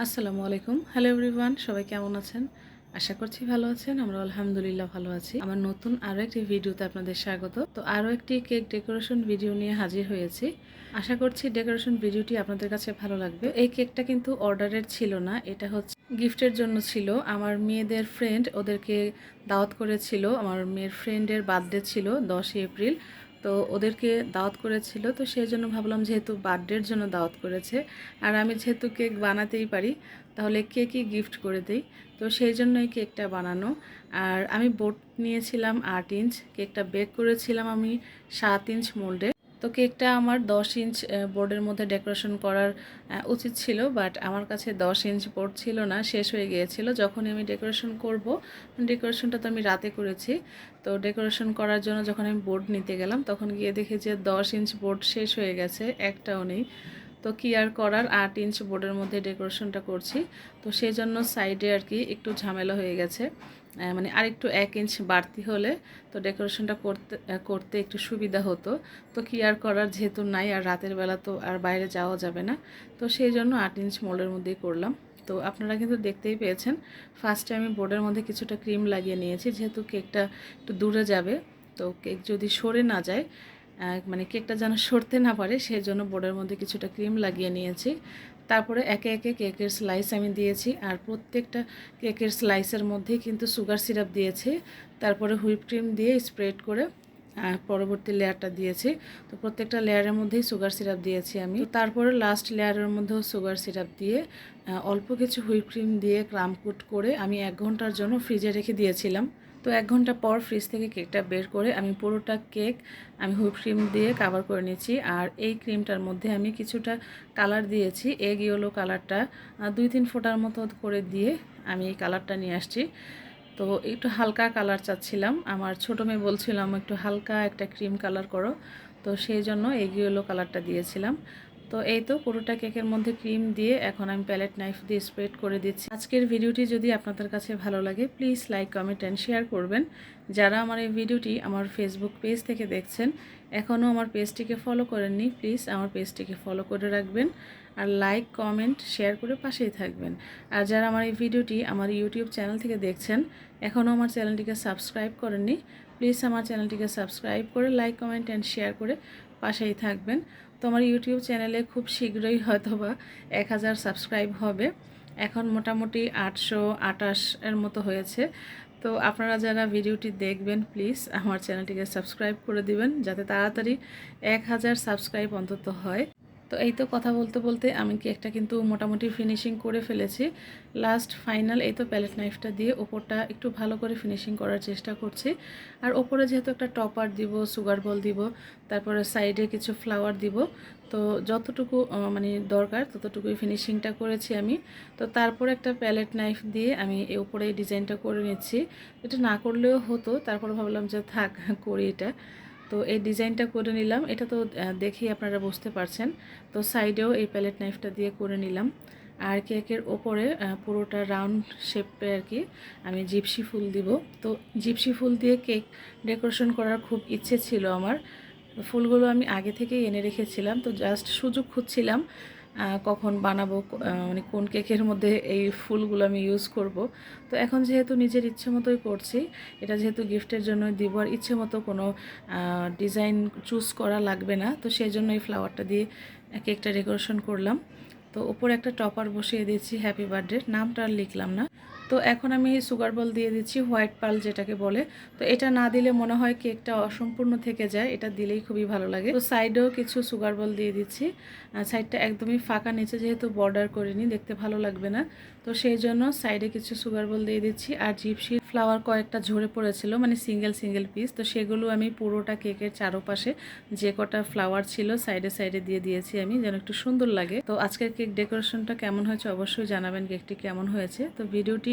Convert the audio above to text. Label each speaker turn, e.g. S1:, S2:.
S1: আসসালামু আলাইকুম। Hello everyone সবাই কেমন আছেন? আশা করছি ভালো আছেন আমরা আলহামদুলিল্লাহ ভালো আছি। আমার নতুন আরও একটি ভিডিওতে আপনাদের স্বাগত। তো আরও একটি কেক ডেকোরেশন ভিডিও নিয়ে হাজির হয়েছি। আশা করছি ডেকোরেশন ভিডিওটি আপনাদের কাছে ভালো লাগবে। এই কেকটা কিন্তু অর্ডারের ছিল না, এটা হচ্ছে গিফটের জন্য ছিল। আমার মেয়েদের ফ্রেন্ড ওদেরকে দাওয়াত করেছিল, আমার মেয়ের ফ্রেন্ডের বার্থডে ছিল দশই এপ্রিল। তো ওদেরকে দাওয়াত করেছিল, তো সেই জন্য ভাবলাম যেহেতু বার্থডের জন্য দাওয়াত করেছে, আর আমি যেহেতু কেক বানাতেই পারি, তাহলে কেকই গিফট করে দিই। তো সেই জন্যই কেকটা বানানো। আর আমি বোট নিয়েছিলাম আট ইঞ্চ কেকটা বেক করেছিলাম আমি সাত ইঞ্চ মোল্ডে তো কেকটা আমার দশ ইঞ্চ বোর্ডের মধ্যে ডেকোরেশন করার উচিত ছিল বাট আমার কাছে দশ ইঞ্চ বোর্ড ছিল না, শেষ হয়ে গিয়েছিল। যখন আমি ডেকোরেশন করব ডেকোরেশনটা তো আমি রাতে করেছি, তো ডেকোরেশন করার জন্য যখন আমি বোর্ড নিতে গেলাম, তখন গিয়ে দেখি যে দশ ইঞ্চ বোর্ড শেষ হয়ে গেছে, একটাও নেই। তো কি আর করার? আট ইঞ্চ বোর্ডের মধ্যে ডেকোরেশনটা করছি। তো সেই জন্য সাইডে আর কি একটু ঝামেলা হয়ে গেছে। মানে আরেকটু এক ইঞ্চ বাড়তি হলে তো ডেকোরেশনটা করতে করতে একটু সুবিধা হতো। তো কি আর করার? যেহেতু নাই আর রাতের বেলা তো আর বাইরে যাওয়া যাবে না। তো সেই জন্য আট ইঞ্চ মোলের মধ্যেই করলাম। তো আপনারা কিন্তু দেখতেই পেয়েছেন ফার্স্টে আমি বোর্ডের মধ্যে কিছুটা ক্রিম লাগিয়ে নিয়েছি। যেহেতু কেকটা একটু দূরে যাবে, তো কেক যদি সরে না যায় মানে কেকটা যেন সরতে না পারে সেই জন্য বোর্ডের মধ্যে কিছুটা ক্রিম লাগিয়ে নিয়েছি। তারপরে একে একে কেকের স্লাইস আমি দিয়েছি, আর প্রত্যেকটা কেকের স্লাইসের মধ্যেই কিন্তু সুগার সিরাপ দিয়েছি। তারপরে হুইপ ক্রিম দিয়ে স্প্রেড করে পরবর্তী লেয়ারটা দিয়েছি। তো প্রত্যেকটা লেয়ারের মধ্যেই সুগার সিরাপ দিয়েছি আমি। তারপরে লাস্ট লেয়ারের মধ্যেও সুগার সিরাপ দিয়ে অল্প কিছু হুইপ ক্রিম দিয়ে ক্রামকুট করে আমি এক ঘণ্টার জন্য ফ্রিজে রেখে দিয়েছিলাম। তো এক ঘণ্টা পর ফ্রিজ থেকে কেকটা বের করে আমি পুরোটা কেক আমি হুইপ ক্রিম দিয়ে কাভার করে নিয়েছি। আর এই ক্রিমটার মধ্যে আমি কিছুটা কালার দিয়েছি এগ ইয়েলো কালারটা দুই তিন ফোটার মতো করে দিয়ে আমি এই কালারটা নিয়ে আসছি। তো একটু হালকা কালার চাচ্ছিলাম। আমার ছোটো মেয়ে বলছিলাম একটু হালকা একটা ক্রিম কালার করো। তো সেই জন্য এগ ইয়েলো কালারটা দিয়েছিলাম। তো এই তো পুরোটা কেকের মধ্যে ক্রিম দিয়ে এখন আমি প্যালেট নাইফ দিয়ে স্প্রেড করে দিচ্ছি। আজকের ভিডিওটি যদি আপনাদের কাছে ভালো লাগে please like comment and share করবেন। যারা আমার এই ভিডিওটি আমার ফেসবুক পেজ থেকে দেখছেন, এখনও আমার পেজটিকে ফলো করেননি প্লিজ আমার পেজটিকে ফলো করে রাখবেন। আর লাইক কমেন্ট শেয়ার করে পাশেই থাকবেন। আর যারা আমার এই ভিডিওটি আমার ইউটিউব চ্যানেল থেকে দেখছেন, এখনও আমার চ্যানেলটিকে সাবস্ক্রাইব করেননি প্লিজ আমার চ্যানেলটিকে সাবস্ক্রাইব করে লাইক কমেন্ট অ্যান্ড শেয়ার করে পাশেই থাকবেন। তো আমার ইউটিউব চ্যানেলে খুব শীঘ্রই হয়তোবা এক হাজার সাবস্ক্রাইব হবে। এখন মোটামুটি আটশো আটাশ এর মতো হয়েছে। তো আপনারা যারা ভিডিওটি দেখবেন প্লিজ আমার চ্যানেলটিকে সাবস্ক্রাইব করে দিবেন, যাতে তাড়াতাড়ি এক হাজার সাবস্ক্রাইব অন্তত হয়। তো এই তো কথা বলতে বলতে আমি কেকটা কিন্তু মোটামুটি ফিনিশিং করে ফেলেছি। লাস্ট ফাইনাল এই তো প্যালেট নাইফটা দিয়ে ওপরটা একটু ভালো করে ফিনিশিং করার চেষ্টা করছি। আর ওপরে যেহেতু একটা টপার দিব সুগার বল দিব, তারপরে সাইডে কিছু ফ্লাওয়ার দিব, তো যতটুকু মানে দরকার ততটুকুই ফিনিশিংটা করেছি আমি। তো তারপরে একটা প্যালেট নাইফ দিয়ে আমি এই উপরে ডিজাইনটা করে নিচ্ছি। এটা না করলেও হতো, তারপরে ভাবলাম যে থাক, করি এটা। তো এই ডিজাইনটা করে নিলাম। এটা তো দেখেই আপনারা বুঝতে পারছেন। তো সাইডেও এই প্যালেট নাইফটা দিয়ে করে নিলাম। আর কেকের ওপরে পুরোটা রাউন্ড শেপে আর কি আমি জিপসি ফুল দিব। তো জিপসি ফুল দিয়ে কেক ডেকোরেশন করার খুব ইচ্ছে ছিল আমার। ফুলগুলো আমি আগে থেকেই এনে রেখেছিলাম। তো জাস্ট সুযোগ খুঁজছিলাম কখন বানাবো মানে কোন কেকের মধ্যে এই ফুলগুলো আমি ইউজ করব। তো এখন যেহেতু নিজের ইচ্ছে মতোই করছি, এটা যেহেতু গিফটের জন্য দিব আর ইচ্ছে মতো কোনো ডিজাইন চুজ করা লাগবে না, তো সেই জন্য এই ফ্লাওয়ারটা দিয়ে কেকটা ডেকোরেশন করলাম। তো উপরে একটা টপার বসিয়ে দিয়েছি হ্যাপি বার্থডে নামটা আর লিখলাম না। তো এখন আমি সুগার বল দিয়ে দিচ্ছি, হোয়াইট পাল যেটাকে বলে। তো এটা না দিলে মনে হয় কেকটা অসম্পূর্ণ থেকে যায়, এটা দিলেই খুবই ভালো লাগে। তো সাইডেও কিছু সুগার বল দিয়ে দিচ্ছি। সাইডটা একদমই ফাঁকা নিচে যেহেতু বর্ডার করিনি, দেখতে ভালো লাগবে না। তো সেই জন্য সাইডে কিছু সুগার বল দিয়ে দিচ্ছি। আর জিপসি ফ্লাওয়ার কয়েকটা ঝরে পড়েছিল মানে সিঙ্গেল সিঙ্গেল পিস তো সেগুলো আমি পুরোটা কেকের চারোপাশে যে কটা ফ্লাওয়ার ছিল, সাইডে সাইডে দিয়ে দিয়েছি আমি, যেন একটু সুন্দর লাগে। তো আজকের কেক ডেকোরেশনটা কেমন হয়েছে অবশ্যই জানাবেন, কেকটি কেমন হয়েছে। তো ভিডিওটি